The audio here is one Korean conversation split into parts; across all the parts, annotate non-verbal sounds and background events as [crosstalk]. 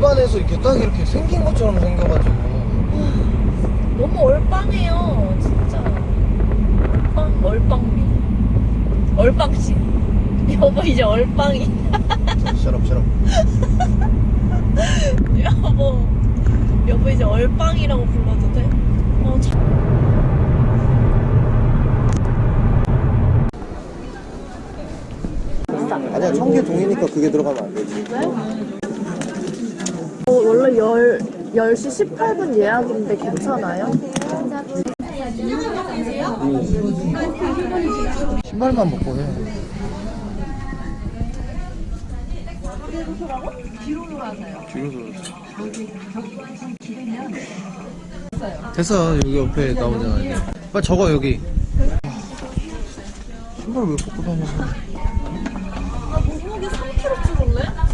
입안에서 이렇게 딱 이렇게 생긴 것처럼 생겨가지고 너무 얼빵해요, 진짜. 얼빵, 얼빵미. 얼빵씨. [laughs] 여보, 이제 얼빵이. 셔럽 셔럽 [laughs] 여보. 여보, 이제 얼빵이라고 불러도 돼? 어, 참. 아니야 청계 동이니까 그게 들어가면 안 되지 10, 10시 18분 예약인데 괜찮아요? 신발만 벗고 해. 뒤로 돌아서 됐어. 여기 옆에 나오잖아 빨리 적어 여기. 신발 왜 벗고 다녀 아, 몸무게 3kg 줄었네?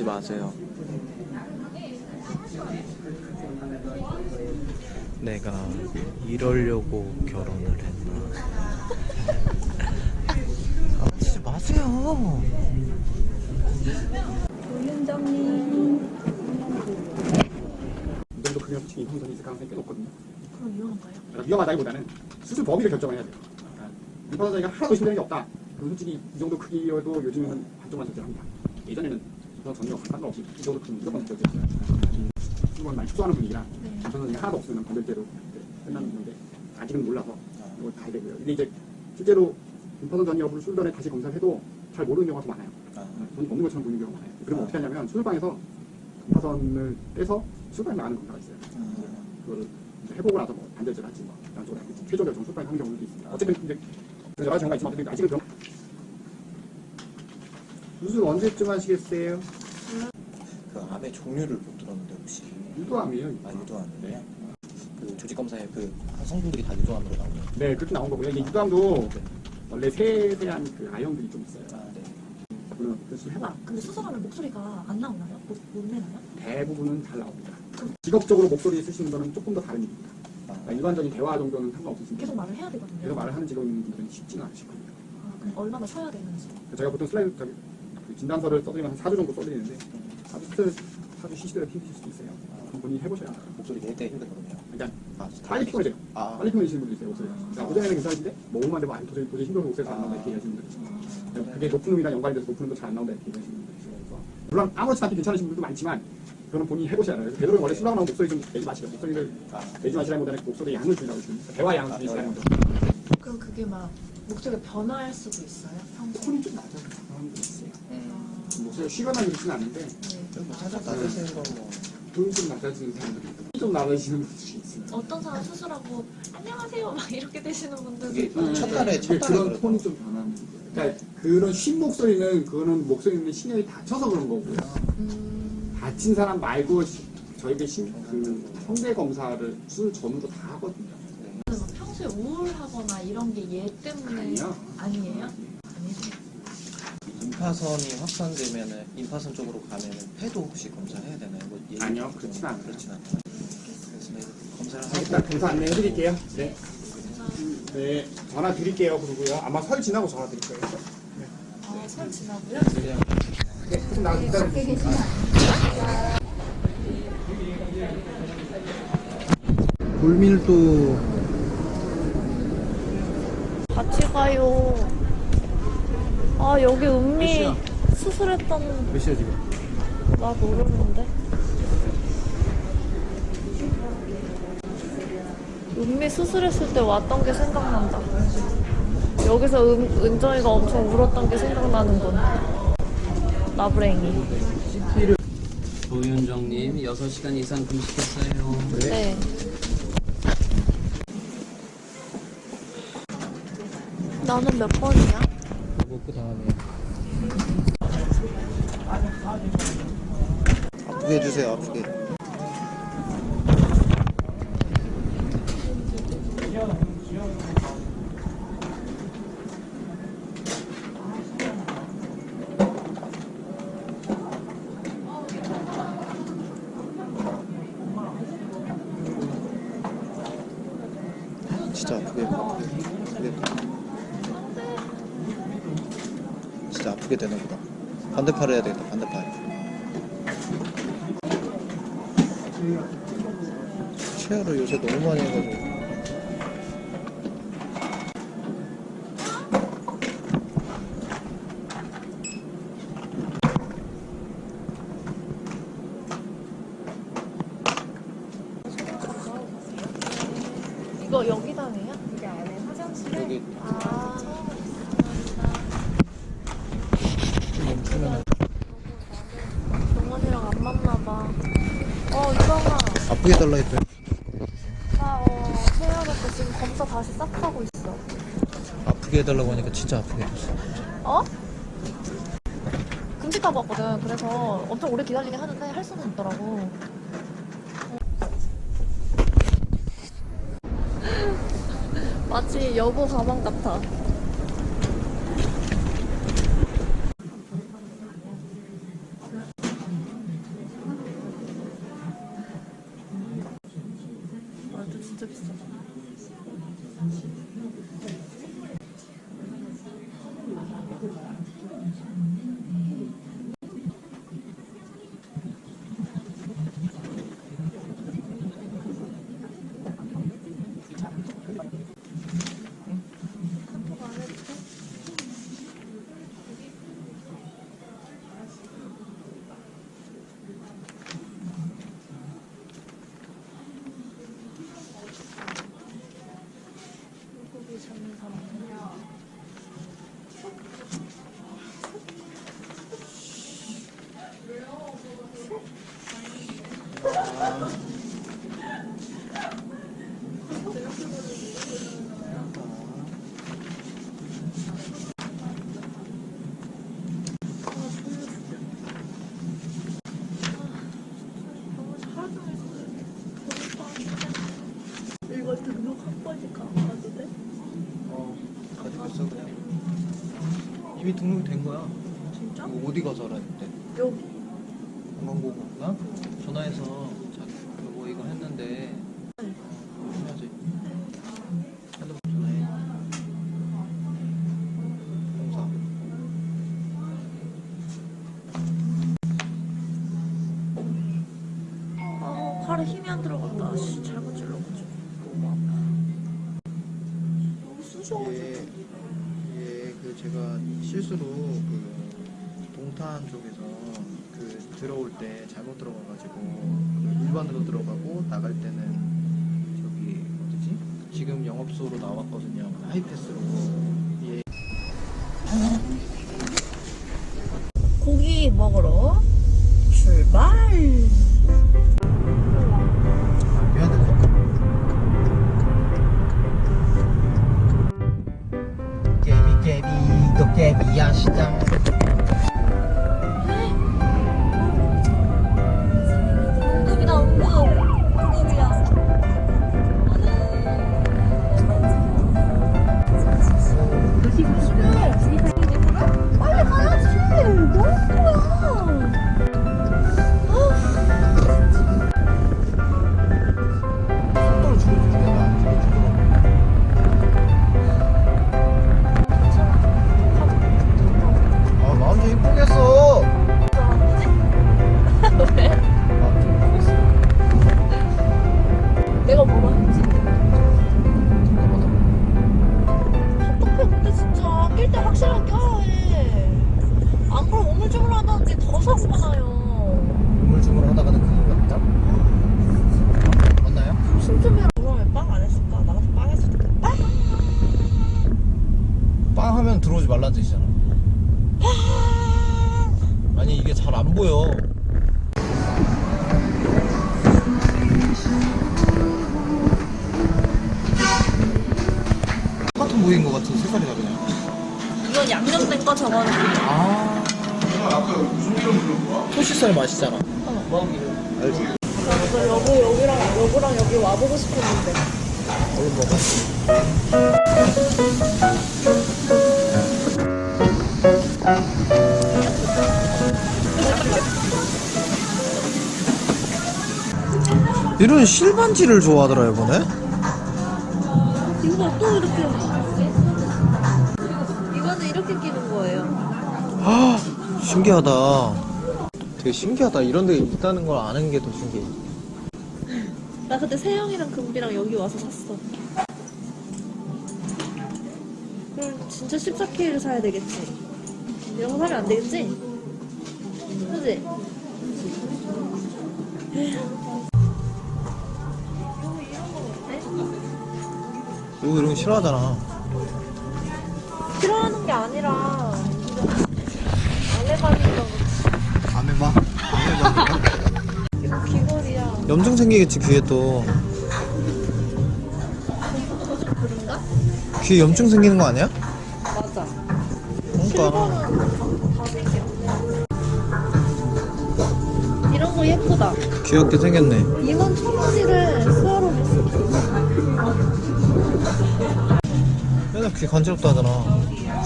전화지 마세요. 내가 이러려고 결혼을 했나? [laughs] 하지 마세요. 이 정도 크면 솔직히 형성이 있을 가능성이 꽤 높거든요. 그럼 위험한가요? 그러니까 위험하다기보다는 수술 범위를 결정을 해야 돼요. 그러니까 임파선자가 하나도 의심되는 게 없다. 그럼 솔직히 이 정도 크기여도 요즘은 한쪽만 절제합니다. 예전에는 임파선 전혀 상관없이 이 정도 크면 무조건 절제했어요. 수술은 많이 축소하는 분위기라 임파선자가 하나도 없으면 반절대로 끝나는 건데 아직은 몰라서 이걸 다 해야 되고요. 근데 이제 실제로 임파선 전 여부를 수술 전에 다시 검사를 해도 잘 모르는 경우가 더 많아요. 돈 없는 것처럼 보이는 경우가 많아요. 그러면 어떻게 하냐면 수술방에서 임파선을 떼서 수술방에 나가는 검사가 있어요. 그거를 이제 해보고 나서 뭐 반대절 하지 뭐 이런 쪽으로 하겠지. 최종 결정 수술방에 하는 경우도 있습니다. 어쨌든 이제 여러 가지 경우가 있지만 어쨌든 아직은 그런 수술 언제쯤 하시겠어요? 그 암의 종류를 못 들었는데 혹시 유도암이에요. 아 유도암인데요? 그 조직 검사에 그 성분들이 다 유도암으로 나오네요. 네, 그렇게 나온 거고요. 이게 유도암도 원래 세세한 그 아형들이 좀 있어요. 아 네. 그거는 그 수술 해봐. 아, 근데 수술하면 목소리가 안 나오나요? 못, 못 내나요? 대부분은 잘 나옵니다. 직업적으로 목소리 쓰시는 거는 조금 더 다른 일입니다. 그러니까 일반적인 대화 정도는 상관없으십니다. 계속 말을 해야 되거든요. 계속 말을 하는 직업인 분들은 쉽지는 않으실 겁니다. 아, 그럼 얼마나 쉬어야 되는지. 저희가 보통 슬라이드 그 진단서를 써드리면 한 4주 정도 써드리는데 4주 스트레스 4주 쉬시더라 힘드실 수도 있어요. 그럼 본인이 해보셔야 알아요. 목소리 낼때 힘들거든요. 그러니까 아 빨리 피곤해져요. 아 빨리 피곤해지시는 분도 있어요. 목소리가. 그러니까 오전에는 괜찮으신데 뭐 오후만 되면 아, 도저히, 도저히 힘들어서 목소리가 안 나온다 이렇게 얘기하시는 분들 있어요. 그게 높은 음이랑 연관이 돼서 높은 음도 잘 안 나온다 이렇게 얘기하시는 분들 있어요. 그래서 물론 아무렇지 않게 괜찮으신 분들도 많지만 그거는 본인이 해보셔야 알아요. 그래서 되도록 원래 술 나오는 목소리 좀 내지 마시고 목소리를 아, 내지 마시라기보다는 목소리 양을 줄이라고 해주시면 대화 양을 줄이시라는 거죠. 그럼 그게 막 목소리가 변화할 수도 있어요? 평소에? 톤이 좀 낮아요. 그런 목소리가 쉬거나 않는데 네. 뭐 살짝 낮으시는 건뭐 톤이 좀 낮아지는 사람들이 있고 좀 낮아지는 분들이 있어요. 어떤 사람 수술하고 안녕하세요 막 이렇게 되시는 분들도 그게 있고. 첫날에 그게 첫날에 그런 그래도. 톤이 좀 변하는 거예요. 그러니까 그런 쉰 목소리는 그거는 목소리는 신경이 다쳐서 그런 거고요. 음, 다친 사람 말고 시- 저희가 신, 그 성대 검사를 수술 전후로 다 하거든요. 막 평소에 우울하거나 이런 게 얘 때문에 아니요. 아니에요? 임파선이 확산되면은 임파선 쪽으로 가면은 폐도 혹시 검사해야 되나요? 뭐 예를 아니요, 들면 그렇진 않아요. 그렇진 않아요. 그래서 네, 검사를 일단 하고 검사 안내해 드릴게요. 네. 네, 전화 드릴게요. 그러고요. 아마 설 지나고 전화 드릴 거예요. 아, 설 지나고요? 네, 조금 나가 기다려 주세요. 불밀도 같이 가요. 아, 여기 은미? 수술했던 몇 시야 지금? 나 모르는데. 은미 수술했을 때 왔던 게 생각난다. 여기서 은, 은정이가 엄청 울었던 게 생각나는군. 나부랭이. 조윤정님 6시간 이상 금식했어요. 네. 나는 몇 번이야? 먹고 다음에. 아프게 해주세요 아프게 진짜 아프게 아프게 되나 보다. 반대팔 해야 되겠다, 반대팔. 치아를 요새 너무 많이 해가지고. 이거 여기다네요? 여기 아. 멈추면 동원이랑 안 맞나봐. 어, 이성아. 아프게 달라 했대. 나, 어, 세연한테 지금 검사 다시 싹 하고 있어. 아프게 해달라고 하니까 진짜 아프게 해줬어. 어? 금식하고 왔거든. 그래서 엄청 오래 기다리긴 하는데 할 수는 있더라고. [laughs] 마치 여보 가방 같아. 완전 진짜 비싸. 물고기 잡는 사람. 이거 등록 한 번씩 안 가도 돼? 어, 가지고 있어, 그냥. 이미 등록이 된 거야. 진짜? 이거 어디 가서 알았대? 여기. 관광보고인가? 전화해서 자, 여보 이거 했는데 해야지. 핸드폰 전화해. 검사. 아, 팔에 힘이 안 들어간다. 씨, 잘못 찔러가지고. 너무 아파. 너무 쑤셔가지고. 그 제가 실수로 그 동탄 쪽에서 그 들어올 때 잘못 들어가가지고 그 일반으로 들어가고 나갈 때는 저기 어디지? 지금 영업소로 나왔거든요. 하이패스로. 또 깨비야 시장. 안 보여. 똑같은 부위인 것 같은 색깔이 다르네. 이건 양념된 거 저거는 아. 토시살 맛이잖아. 알지? 나 여보 여기랑 여보랑 여기 와보고 싶었는데 얼른 먹어. 이런 실반지를 좋아하더라 이번에. 이거 또 이렇게 이거는 이렇게 끼는 거예요 신기하다. 되게 신기하다. 이런 데 있다는 걸 아는 게 더 신기해. 나 그때 세영이랑 금비랑 여기 와서 샀어. 그럼 진짜 14K를 사야 되겠지. 이런 거 사면 안 되겠지? 그지? 이거 이런 거 싫어하잖아. 싫어하는 게 아니라 안 해봤니까 안 해봐. 안 해봐. 이거 귀걸이야. 염증 생기겠지, 귀에 또. 그런가? 귀에 염증 생기는 거 아니야? 맞아. 그러니까. 실버는 다 생겨. 이런 거 예쁘다. 귀엽게 생겼네. 2만 천 원이래 맨날 귀 간지럽다 하잖아.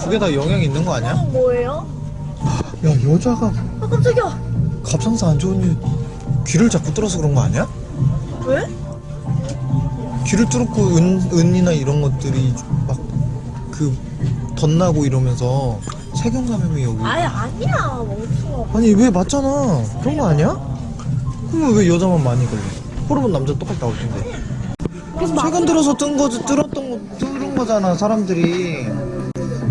그게 다 영향이 있는 거 아니야? 이건 뭐예요? 야, 여자가 아 깜짝이야. 갑상선 안 좋은 일 귀를 자꾸 뚫어서 그런 거 아니야? 왜? 귀를 뚫고 은, 은이나 이런 것들이 막 그 덧나고 이러면서 세균 감염이 여기 아예 아니야 멍청아. 아니 왜 맞잖아 그런 거 아니야? 그러면 왜 여자만 많이 걸려 호르몬 남자 똑같이 나올 텐데 그래서 최근 들어서 뜬 거, 뚫었던 거, 거잖아 사람들이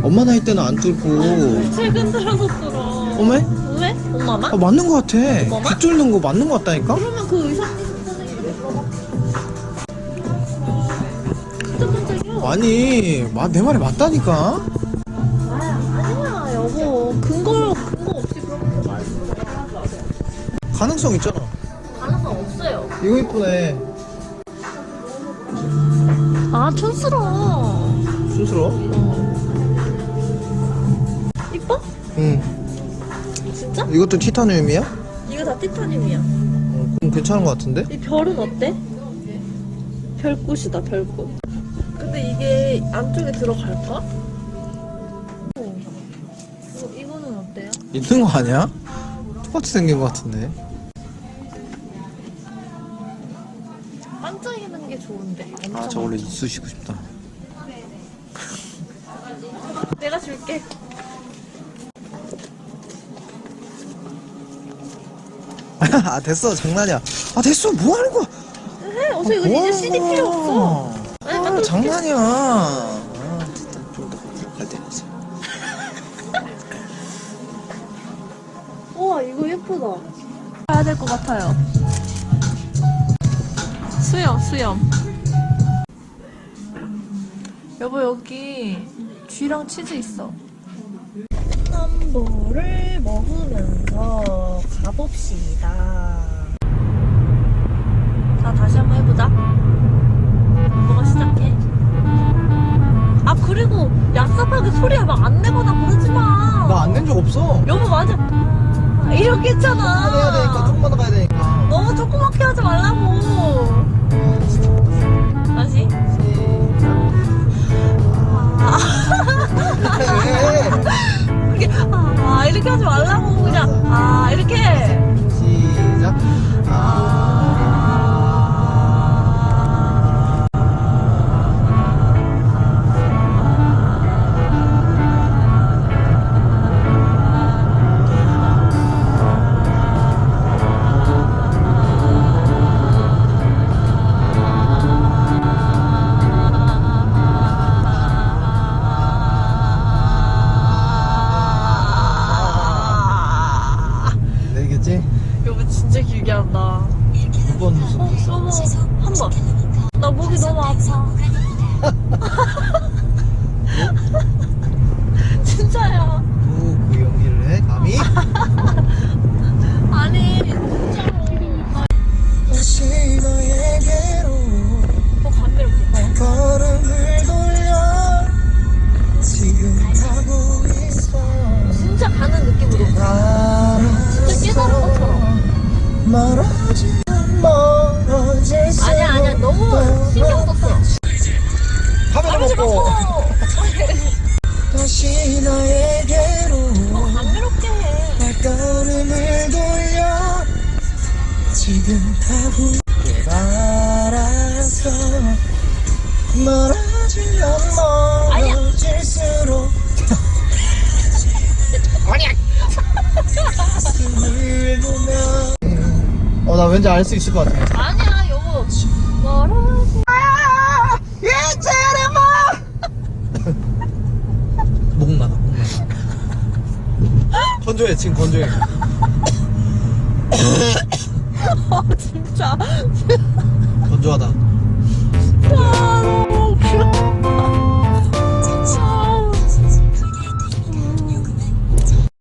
엄마 나이 때는 안 뚫고 최근 들어서 들어. 어메? 왜? 엄마만? 아 맞는 거 같아? 귀 뚫는 거 맞는 거 같다니까? 그러면 그 의사님 선생님한테 물어봐. 진짜 깜짝이야. 아니 마- 내 말이 맞다니까 여보 근거 근거 없이 가능성 있잖아 가능성 없어요. 이거 이쁘네 아 촌스러워. 순스러워? 이뻐? 응 진짜? 이것도 티타늄이야? 이거 다 티타늄이야. 어, 그럼 괜찮은 거 같은데? 이 별은 어때? 별꽃이다 별꽃. 근데 이게 안쪽에 들어갈까? 어. 이거, 이거는 어때요? 있는 거 아니야? 똑같이 생긴 거 같은데 반짝이는 게 좋은데. 아 저 원래 있으시고 싶다 내가 줄게. [laughs] 아 됐어 장난이야 아 됐어 뭐 하는 거야 해. 어서 이거 뭐 이제 CD 하는 필요 거야? 없어. 아니, 아, 만들어줄게. 장난이야 아 진짜 좀더 갈때 하자 우와 이거 예쁘다. 가야 될 것 같아요. 수염 수염. 여보 여기 쥐랑 치즈 있어. 한보를 먹으면서 가봅시다. 여보 진짜 길게 한다. 두번 어, 여보 한 번. 나 목이 너무 아파. [laughs] 진짜야. 또그 연기를 해 감히? [laughs] 아니 진짜로. 다시 너에게로 너 감미롭게. 걸음을 돌려 지금 하고 있어 진짜 가는 느낌으로. 진 멀어 어 나 왠지 알 수 있을 것 같아. 아니야 여보. 멀어지 목 나가 목 나가 건조해 지금 건조해. [laughs] 어 진짜. 건조하다